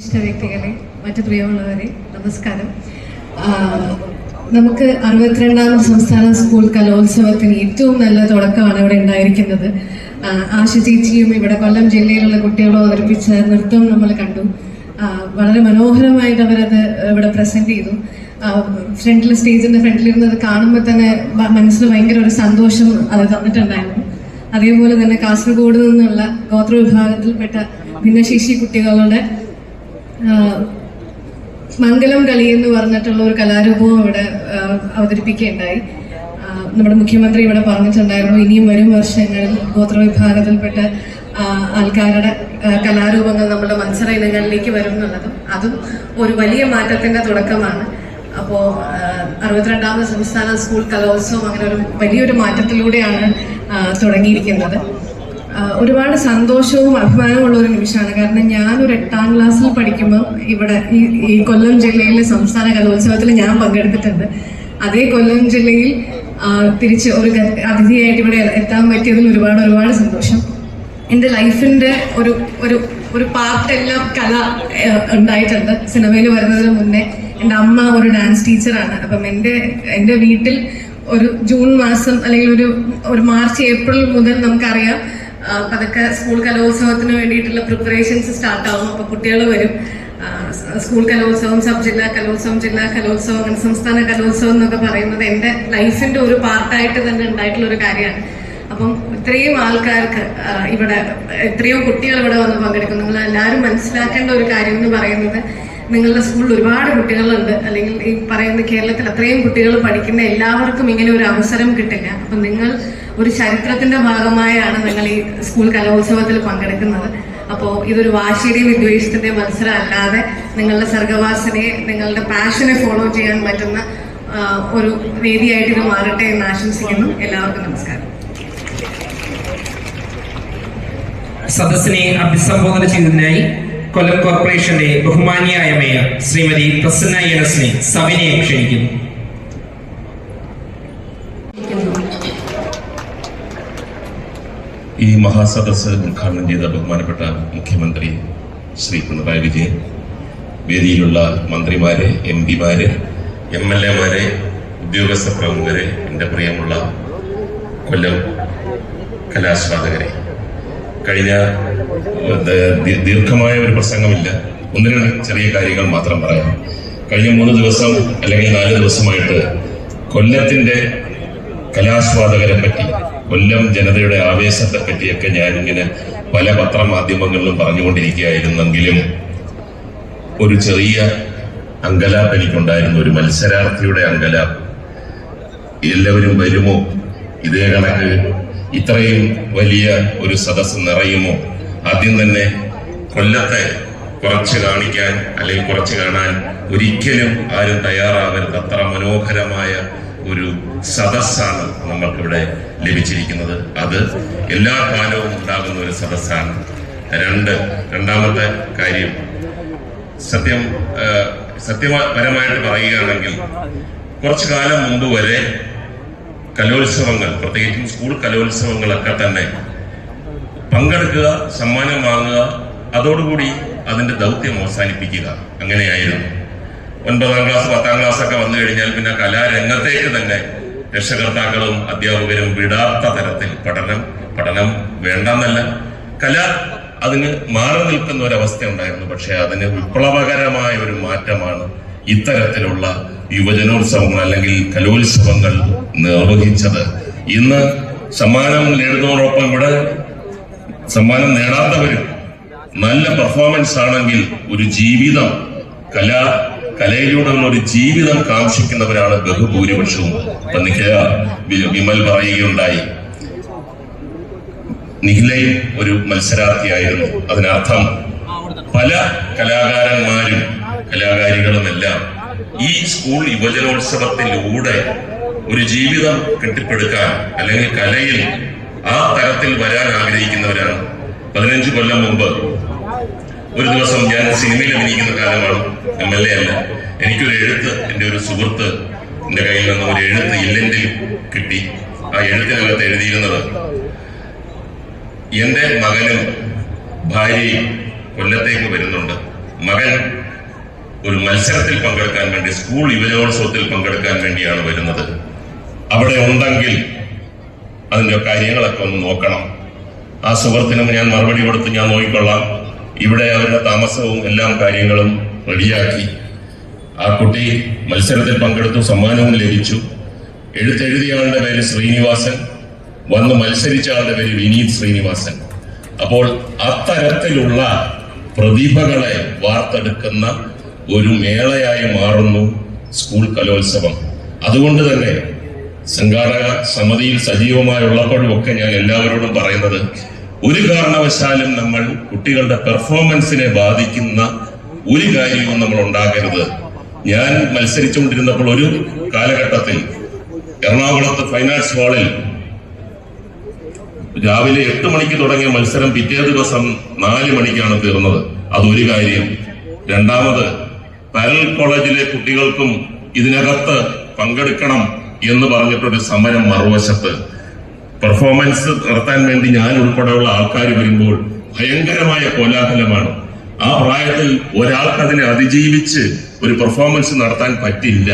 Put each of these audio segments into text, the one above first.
ഇഷ്ട വ്യക്തികളെ മറ്റു പ്രിയമുള്ളവരെ നമസ്കാരം. നമുക്ക് അറുപത്തിരണ്ടാം സംസ്ഥാന സ്കൂൾ കലോത്സവത്തിന് ഏറ്റവും നല്ല തുടക്കമാണ് ഇവിടെ ഉണ്ടായിരിക്കുന്നത്. ആശ ചേച്ചിയും ഇവിടെ കൊല്ലം ജില്ലയിലുള്ള കുട്ടികളും അവതരിപ്പിച്ച നൃത്തം നമ്മൾ കണ്ടു. വളരെ മനോഹരമായിട്ട് അവരത് ഇവിടെ പ്രസന്റ് ചെയ്തു. ഫ്രണ്ടിൽ സ്റ്റേജിന്റെ ഫ്രണ്ടിൽ ഇരുന്നത് കാണുമ്പോൾ തന്നെ മനസ്സിൽ ഭയങ്കര ഒരു സന്തോഷം അത് തന്നിട്ടുണ്ടായിരുന്നു. അതേപോലെ തന്നെ കാസർഗോഡ് നിന്നുള്ള ഗോത്ര വിഭാഗത്തിൽപ്പെട്ട ഭിന്നശേഷി കുട്ടികളുടെ മംഗലം കളി എന്ന് പറഞ്ഞിട്ടുള്ള ഒരു കലാരൂപവും ഇവിടെ അവതരിപ്പിക്കുകയുണ്ടായി. നമ്മുടെ മുഖ്യമന്ത്രി ഇവിടെ പറഞ്ഞിട്ടുണ്ടായിരുന്നു ഇനിയും വരും വർഷങ്ങളിൽ ഗോത്ര വിഭാഗത്തിൽപ്പെട്ട ആൾക്കാരുടെ കലാരൂപങ്ങൾ നമ്മുടെ മത്സര ഇനങ്ങളിലേക്ക് വരും എന്നുള്ളതും അതും ഒരു വലിയ മാറ്റത്തിന്റെ തുടക്കമാണ്. അപ്പോൾ അറുപത്തിരണ്ടാമത് സംസ്ഥാന സ്കൂൾ കലോത്സവം അങ്ങനെ ഒരു വലിയൊരു മാറ്റത്തിലൂടെയാണ് തുടങ്ങിയിരിക്കുന്നത്. ഒരുപാട് സന്തോഷവും അഭിമാനമുള്ള ഒരു നിമിഷമാണ്. കാരണം ഞാൻ ഒരു എട്ടാം ക്ലാസ്സിൽ പഠിക്കുമ്പോൾ ഇവിടെ ഈ കൊല്ലം ജില്ലയിലെ സംസ്ഥാന കലോത്സവത്തിൽ ഞാൻ പങ്കെടുത്തിട്ടുണ്ട്. അതേ കൊല്ലം ജില്ലയിൽ തിരിച്ച് ഒരു അതിഥിയായിട്ട് ഇവിടെ എത്താൻ പറ്റിയതിൽ ഒരുപാട് ഒരുപാട് സന്തോഷം. എന്റെ ലൈഫിന്റെ ഒരു ഒരു ഒരു പാർട്ടെല്ലാം കല ഉണ്ടായിട്ടുണ്ട്. സിനിമയിൽ വരുന്നതിന് മുന്നേ എന്റെ അമ്മ ഒരു ഡാൻസ് ടീച്ചറാണ്. അപ്പം എന്റെ എന്റെ വീട്ടിൽ ഒരു ജൂൺ മാസം അല്ലെങ്കിൽ ഒരു ഒരു മാർച്ച് ഏപ്രിൽ മുതൽ നമുക്കറിയാം പതുക്കെ സ്കൂൾ കലോത്സവത്തിന് വേണ്ടിയിട്ടുള്ള പ്രിപ്പറേഷൻസ് സ്റ്റാർട്ട് ആവും. അപ്പോൾ കുട്ടികൾ വരും. സ്കൂൾ കലോത്സവം സബ് ജില്ലാ കലോത്സവം ജില്ലാ കലോത്സവം അങ്ങനെ സംസ്ഥാന കലോത്സവം എന്നൊക്കെ പറയുന്നത് എന്റെ ലൈഫിന്റെ ഒരു പാർട്ടായിട്ട് തന്നെ ഉണ്ടായിട്ടുള്ള ഒരു കാര്യമാണ്. അപ്പം ഇത്രയും ആൾക്കാർക്ക് ഇവിടെ എത്രയോ കുട്ടികൾ ഇവിടെ വന്ന് പങ്കെടുക്കുന്നു. നമ്മൾ എല്ലാവരും മനസ്സിലാക്കേണ്ട ഒരു കാര്യം എന്ന് പറയുന്നത് നിങ്ങളുടെ സ്കൂളിൽ ഒരുപാട് കുട്ടികളുണ്ട്. അല്ലെങ്കിൽ ഈ പറയുന്ന കേരളത്തിൽ അത്രയും കുട്ടികൾ പഠിക്കുന്ന എല്ലാവർക്കും ഇങ്ങനെ ഒരു അവസരം കിട്ടില്ല. അപ്പം നിങ്ങൾ ഒരു ചരിത്രത്തിന്റെ ഭാഗമായാണ് നിങ്ങൾ ഈ സ്കൂൾ കലോത്സവത്തിൽ പങ്കെടുക്കുന്നത്. അപ്പോൾ ഇതൊരു വാശിയുടെയും വിദ്വേഷത്തിന്റെയും മത്സരം അല്ലാതെ നിങ്ങളുടെ സർഗവാസനയെ നിങ്ങളുടെ പാഷനെ ഫോളോ ചെയ്യാൻ പറ്റുന്ന ഒരു വേദിയായിട്ട് ഇത് മാറട്ടെ എന്ന് ആശംസിക്കുന്നു. എല്ലാവർക്കും നമസ്കാരം. സദസ്സിനെ അഭിസംബോധന ചെയ്തതിനായി കൊല്ലം കോർപ്പറേഷന്റെ ബഹുമാനിയായ മേയർ ശ്രീമതി പ്രസന്ന യനസിനെ സവിനെ ക്ഷണിക്കുന്നു. ഈ മഹാസദസ് ഉദ്ഘാടനം ചെയ്ത ബഹുമാനപ്പെട്ട മുഖ്യമന്ത്രി ശ്രീ പിണറായി വിജയൻ വേദിയിലുള്ള മന്ത്രിമാരെ എം പിമാരെ എം എൽ എമാരെ ഉദ്യോഗസ്ഥ പ്രമുഖരെ എന്റെ പ്രിയമുള്ള കൊല്ലം കലാസ്വാദകരെ കഴിഞ്ഞ ദീർഘമായ ഒരു പ്രസംഗമില്ല. ഒന്ന് രണ്ട് ചെറിയ കാര്യങ്ങൾ മാത്രം പറയാം. കഴിഞ്ഞ മൂന്ന് ദിവസം അല്ലെങ്കിൽ നാല് ദിവസമായിട്ട് കൊല്ലത്തിന്റെ കലാസ്വാദകരെ പറ്റി കൊല്ലം ജനതയുടെ ആവേശത്തെ പറ്റിയൊക്കെ ഞാനിങ്ങനെ പല പത്രമാധ്യമങ്ങളിലും പറഞ്ഞുകൊണ്ടിരിക്കുകയായിരുന്നെങ്കിലും ഒരു ചെറിയ അങ്കലാപ്പ് എനിക്കുണ്ടായിരുന്നു. ഒരു മത്സരാർത്ഥിയുടെ അങ്കലാപ്പ് എല്ലാവരും വരുമോ? ഇതേ കണക്ക് ഇത്രയും വലിയ ഒരു സദസ്സ് നിറയുമോ? ആദ്യം തന്നെ കൊല്ലത്തെ കുറച്ച് കാണിക്കാൻ അല്ലെങ്കിൽ കുറച്ച് കാണാൻ ഒരിക്കലും ആരും തയ്യാറാവരുത്. അത്ര മനോഹരമായ ഒരു സദസ്സാണ് നമ്മൾക്കിവിടെ ലഭിച്ചിരിക്കുന്നത്. അത് എല്ലാ കാലവും ഉണ്ടാകുന്ന ഒരു സദസ്സാണ്. രണ്ട് രണ്ടാമത്തെ കാര്യം സത്യം സത്യപരമായിട്ട് പറയുകയാണെങ്കിൽ കുറച്ചു കാലം മുമ്പ് വരെ കലോത്സവങ്ങൾ പ്രത്യേകിച്ചും സ്കൂൾ കലോത്സവങ്ങളൊക്കെ തന്നെ പങ്കെടുക്കുക സമ്മാനം വാങ്ങുക അതോടുകൂടി അതിന്റെ ദൗത്യം അവസാനിപ്പിക്കുക. അങ്ങനെയായിരുന്നു. ഒൻപതാം ക്ലാസ് പത്താം ക്ലാസ് ഒക്കെ വന്നു കഴിഞ്ഞാൽ പിന്നെ കലാരംഗത്തേക്ക് തന്നെ രക്ഷകർത്താക്കളും അധ്യാപകരും വിടാത്ത തരത്തിൽ പഠനം പഠനം വേണ്ടെന്നല്ല. കല അതിന് മാറി നിൽക്കുന്ന ഒരവസ്ഥ ഉണ്ടായിരുന്നു. പക്ഷെ അതിന് വിപ്ലവകരമായ ഒരു മാറ്റമാണ് ഇത്തരത്തിലുള്ള യുവജനോത്സവങ്ങൾ അല്ലെങ്കിൽ കലോത്സവങ്ങൾ നിർവഹിച്ചത്. ഇന്ന് സമ്മാനം നേടുന്നതോടൊപ്പം ഇവിടെ സമ്മാനം നേടാത്തവരും നല്ല പെർഫോമൻസ് ആണെങ്കിൽ ഒരു ജീവിതം കല കലയിലൂടെയുള്ള ഒരു ജീവിതം കാക്ഷിക്കുന്നവരാണ് ബഹുഭൂരിപക്ഷവും. അപ്പൊ നിഖില വിമൽ പറയുകയുണ്ടായി. നിഖിലയും ഒരു മത്സരാർത്ഥിയായിരുന്നു. അതിനർത്ഥം പല കലാകാരന്മാരും കലാകാരികളുമെല്ലാം ഈ സ്കൂൾ യുവജനോത്സവത്തിലൂടെ ഒരു ജീവിതം കെട്ടിപ്പടുക്കാൻ അല്ലെങ്കിൽ കലയിൽ ആ തരത്തിൽ വരാൻ ആഗ്രഹിക്കുന്നവരാണ്. പതിനഞ്ച് കൊല്ലം മുമ്പ് ഒരു ദിവസം ഞാൻ സിനിമയിൽ അഭിനയിക്കുന്ന കാലമാണ്. എം എൽ എ അല്ല. എനിക്കൊരു എഴുത്ത് എന്റെ ഒരു സുഹൃത്ത് എന്റെ കയ്യിൽ നിന്ന് ഒരു എഴുത്ത് ഇല്ലെങ്കിൽ കിട്ടി. ആ എഴുത്തിനകത്ത് എഴുതിയിരുന്നത് എന്റെ മകനും ഭാര്യയും കൊല്ലത്തേക്ക് വരുന്നുണ്ട്. മകൻ ഒരു മത്സരത്തിൽ പങ്കെടുക്കാൻ വേണ്ടി സ്കൂൾ യുവജനോത്സവത്തിൽ പങ്കെടുക്കാൻ വേണ്ടിയാണ് വരുന്നത്. അവിടെ ഉണ്ടെങ്കിൽ അതിന്റെ കാര്യങ്ങളൊക്കെ ഒന്ന് നോക്കണം. ആ സുഹൃത്തിനും ഞാൻ മറുപടി കൊടുത്ത് ഞാൻ നോക്കിക്കൊള്ളാം. ഇവിടെ അവരുടെ താമസവും എല്ലാം കാര്യങ്ങളും റെഡിയാക്കി. ആ കുട്ടി മത്സരത്തിൽ പങ്കെടുത്തു സമ്മാനവും ലഭിച്ചു. എഴുത്തെഴുതിയ ആളുടെ പേര് ശ്രീനിവാസൻ വന്ന് മത്സരിച്ച ആളുടെ പേര് വിനീത് ശ്രീനിവാസൻ. അപ്പോൾ അത്തരത്തിലുള്ള പ്രതിഭകളെ വാർത്തെടുക്കുന്ന ഒരു മേളയായി മാറുന്നു സ്കൂൾ കലോത്സവം. അതുകൊണ്ട് തന്നെ സംഘാടക സമിതിയിൽ സജീവമായി ഉള്ളപ്പോഴുമൊക്കെ ഞാൻ എല്ലാവരോടും പറയുന്നത് ഒരു കാരണവശാലും നമ്മൾ കുട്ടികളുടെ പെർഫോമൻസിനെ ബാധിക്കുന്ന ഒരു കാര്യവും നമ്മൾ ഉണ്ടാകരുത്. ഞാൻ മത്സരിച്ചുകൊണ്ടിരുന്നപ്പോൾ ഒരു കാലഘട്ടത്തിൽ എറണാകുളത്ത് ഫൈനാൻസ് ഹാളിൽ രാവിലെ എട്ട് മണിക്ക് തുടങ്ങിയ മത്സരം പിറ്റേ ദിവസം നാല് മണിക്കാണ് തീർന്നത്. അതൊരു കാര്യം. രണ്ടാമത് പാരൽ കോളേജിലെ കുട്ടികൾക്കും ഇതിനകത്ത് പങ്കെടുക്കണം എന്ന് പറഞ്ഞിട്ടൊരു സമരം മറുവശത്ത് പെർഫോമൻസ് നടത്താൻ വേണ്ടി ഞാൻ ഉൾപ്പെടെയുള്ള ആൾക്കാർ വരുമ്പോൾ ഭയങ്കരമായ കോലാഹലമാണ്. ആ പ്രായത്തിൽ ഒരാൾക്ക് അതിനെ അതിജീവിച്ച് ഒരു പെർഫോമൻസ് നടത്താൻ പറ്റില്ല.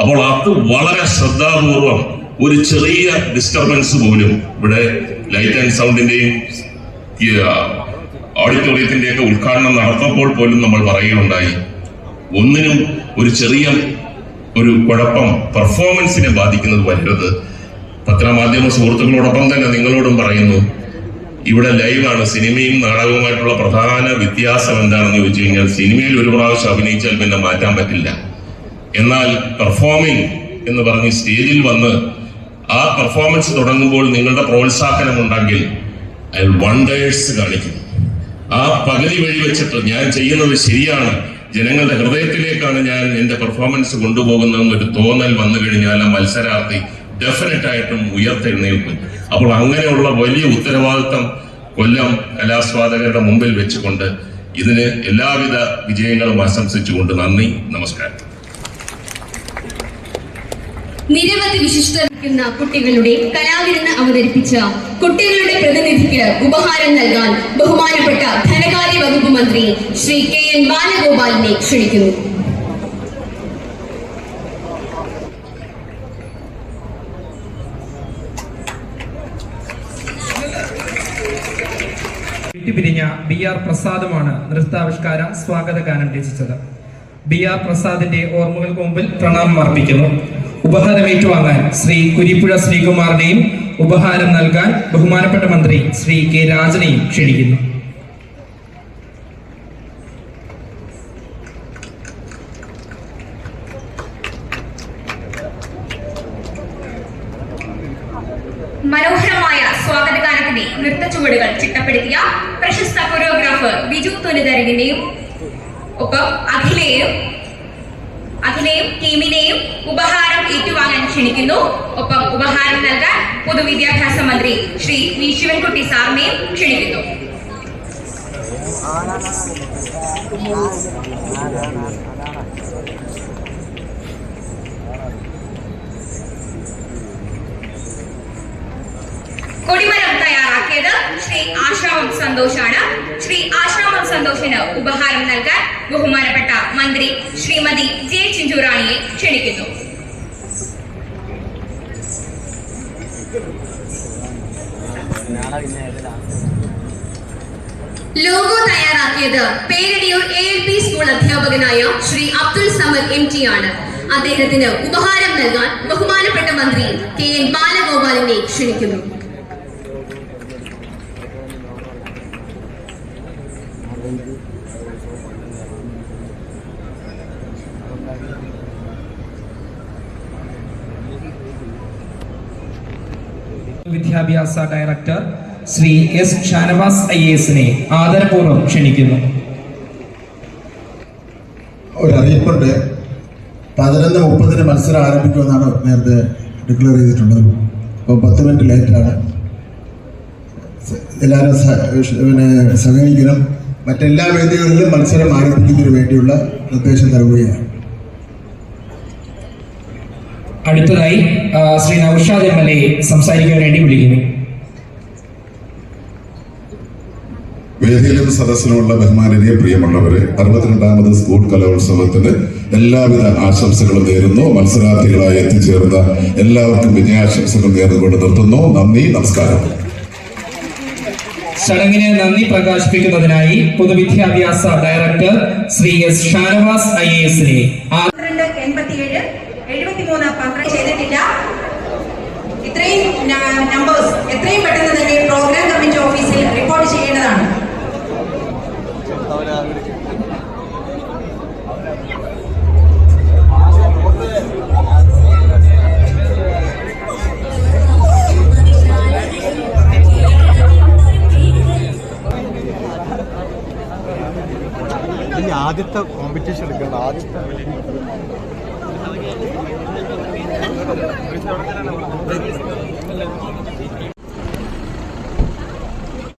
അപ്പോൾ അത് വളരെ ശ്രദ്ധാപൂർവം ഒരു ചെറിയ ഡിസ്റ്റർബൻസ് പോലും ഇവിടെ ലൈറ്റ് ആൻഡ് സൗണ്ടിന്റെയും ഓഡിറ്റോറിയത്തിന്റെയൊക്കെ ഉദ്ഘാടനം നടത്തപ്പോൾ പോലും നമ്മൾ പറയുകയുണ്ടായി. ഒന്നിനും ഒരു ചെറിയ ഒരു കുഴപ്പം പെർഫോമൻസിനെ ബാധിക്കുന്നത് വരരുത്. പത്രമാധ്യമ സുഹൃത്തുക്കളോടൊപ്പം തന്നെ നിങ്ങളോടും പറയുന്നു ഇവിടെ ലൈവാണ് സിനിമയും നാടകവുമായിട്ടുള്ള പ്രധാന വ്യത്യാസം എന്താണെന്ന് ചോദിച്ചു കഴിഞ്ഞാൽ സിനിമയിൽ ഒരു പ്രാവശ്യം അഭിനയിച്ചാൽ പിന്നെ മാറ്റാൻ പറ്റില്ല. എന്നാൽ പെർഫോമിംഗ് എന്ന് പറഞ്ഞ് സ്റ്റേജിൽ വന്ന് ആ പെർഫോമൻസ് തുടങ്ങുമ്പോൾ നിങ്ങളുടെ പ്രോത്സാഹനം ഉണ്ടെങ്കിൽ അയാൾ വണ്ടേഴ്സ് കാണിക്കും. ആ പകുതി വഴി വെച്ചിട്ട് ഞാൻ ചെയ്യുന്നത് ശരിയാണ് ജനങ്ങളുടെ ഹൃദയത്തിലേക്കാണ് ഞാൻ എന്റെ പെർഫോമൻസ് കൊണ്ടുപോകുന്നതെന്നൊരു തോന്നൽ വന്നു കഴിഞ്ഞാൽ ആ മത്സരാർത്ഥി ഡെഫിനറ്റ് ആയിട്ടും ഉയർത്തെഴുന്നേൽക്കും. അപ്പോൾ അങ്ങനെയുള്ള വലിയ ഉത്തരവാദിത്തം കൊല്ലം കലാസ്വാദകരുടെ മുമ്പിൽ വെച്ചുകൊണ്ട് ഇതിന് എല്ലാവിധ വിജയങ്ങളും ആശംസിച്ചുകൊണ്ട് നന്ദി നമസ്കാരം. നിരവധി വിശിഷ്ടരിക്കുന്ന കുട്ടികളുടെ കലാവിരുന്ന് അവതരിപ്പിച്ച കുട്ടികളുടെ പ്രതിനിധിക്ക് ഉപഹാരം നൽകാൻ ബഹുമാനപ്പെട്ട ധനകാര്യ വകുപ്പ് മന്ത്രി ശ്രീ കെ എൻ ബാലഗോപാലിനെ ക്ഷണിക്കുന്നു. പിരിഞ്ഞ ബി ആർ പ്രസാദുമാണ് നൃത്താവിഷ്കാര സ്വാഗത ഗാനം രചിച്ചത്. ബി ആർ പ്രസാദിന്റെ ഓർമ്മകൾക്ക് മുമ്പിൽ പ്രണാമം അർപ്പിക്കുന്നു. ഉപഹാരം ഏറ്റുവാങ്ങാൻ ശ്രീ കുരിപ്പുഴ ശ്രീകുമാറിനെയും ഉപഹാരം നൽകാൻ ബഹുമാനപ്പെട്ട മന്ത്രി ശ്രീ കെ രാജനെയും ക്ഷണിക്കുന്നു. മനോഹരമായ സ്വാഗതഗാനത്തിന്റെ നൃത്തച്ചുവടുകൾ ചിട്ടപ്പെടുത്തിയ പ്രശസ്ത കൊറിയോഗ്രാഫർ ബിജു തൊലിതരകിന്റെയും ഒപ്പം അഖിലെയും അഖിലെയും ടീമിനെയും ഉപഹാരം ഏറ്റുവാങ്ങാൻ ക്ഷണിക്കുന്നു. ഒപ്പം ഉപഹാരം നൽകാൻ പൊതുവിദ്യാഭ്യാസ മന്ത്രി ശ്രീ വി ശിവൻകുട്ടി സാറിനെയും ക്ഷണിക്കുന്നു. കൊടിമരം തയ്യാറാക്കിയത് ശ്രീ ആശ്രമം സന്തോഷാണ്. ശ്രീ ആശ്രമം സന്തോഷിന് ഉപഹാരം നൽകാൻ ബഹുമാനപ്പെട്ട മന്ത്രി ശ്രീമതി ജെ ചിഞ്ചുറാണിയെ ക്ഷണിക്കുന്നു. ലോഗോ തയ്യാറാക്കിയത് Peradiyoor A L P school അധ്യാപകനായ ശ്രീ അബ്ദുൾ സമദ് എം ടി ആണ്. അദ്ദേഹത്തിന് ഉപഹാരം നൽകാൻ ബഹുമാനപ്പെട്ട മന്ത്രി കെ എൻ ബാലഗോപാലിനെ ക്ഷണിക്കുന്നു. വിദ്യാഭ്യാസ director Shri S Shanavas I എസിനെ ആദരപൂർവം ക്ഷണിക്കുന്നു. ഒരറിയിപ്പുണ്ട്. പതിനൊന്ന് മുപ്പതിന് മത്സരം ആരംഭിക്കുമെന്നാണ് നേരത്തെ ഡിക്ലെയർ ചെയ്തിട്ടുള്ളത്. അപ്പോൾ പത്ത് മിനിറ്റ് ലേറ്റാണ് എല്ലാവരും പിന്നെ സഹകരിക്കണം. മറ്റെല്ലാ വേദികളിലും മത്സരം ആരംഭിക്കുന്നതിന് വേണ്ടിയുള്ള നിർദ്ദേശം നൽകുകയാണ്. അടുത്തതായി Shri Noushad M L A സംസാരിക്കാൻ വേണ്ടി വിളിക്കുന്നു. വേദിയിലും സദസ്സിലുമുള്ള ബഹുമാനനീയ പ്രിയമുള്ളവരെ അറുപത്തിരണ്ടാമത് സ്കൂൾ കലോത്സവത്തിന് എല്ലാവിധ ആശംസകളും നേരുന്നു. മത്സരാർത്ഥികളായി എത്തിച്ചേർന്ന എല്ലാവർക്കും വിജയാശംസകൾ നേർന്നുകൊണ്ട് നിർത്തുന്നു. നന്ദി നമസ്കാരം. ചടങ്ങിന് നന്ദി പ്രകാശിപ്പിക്കുന്നതിനായി പൊതുവിദ്യാഭ്യാസ director Shri S Shanavas I A എസിനെ ചെയ്തിട്ടില്ല. ഇത്രയും നമ്പേഴ്സ് എത്രയും പെട്ടെന്ന് തന്നെ പ്രോഗ്രാം കമ്മിറ്റി ഓഫീസിൽ റിപ്പോർട്ട് ചെയ്യേണ്ടതാണ്. ആദ്യത്തെ കോമ്പറ്റീഷൻ എടുക്കേണ്ട ആദ്യത്തെ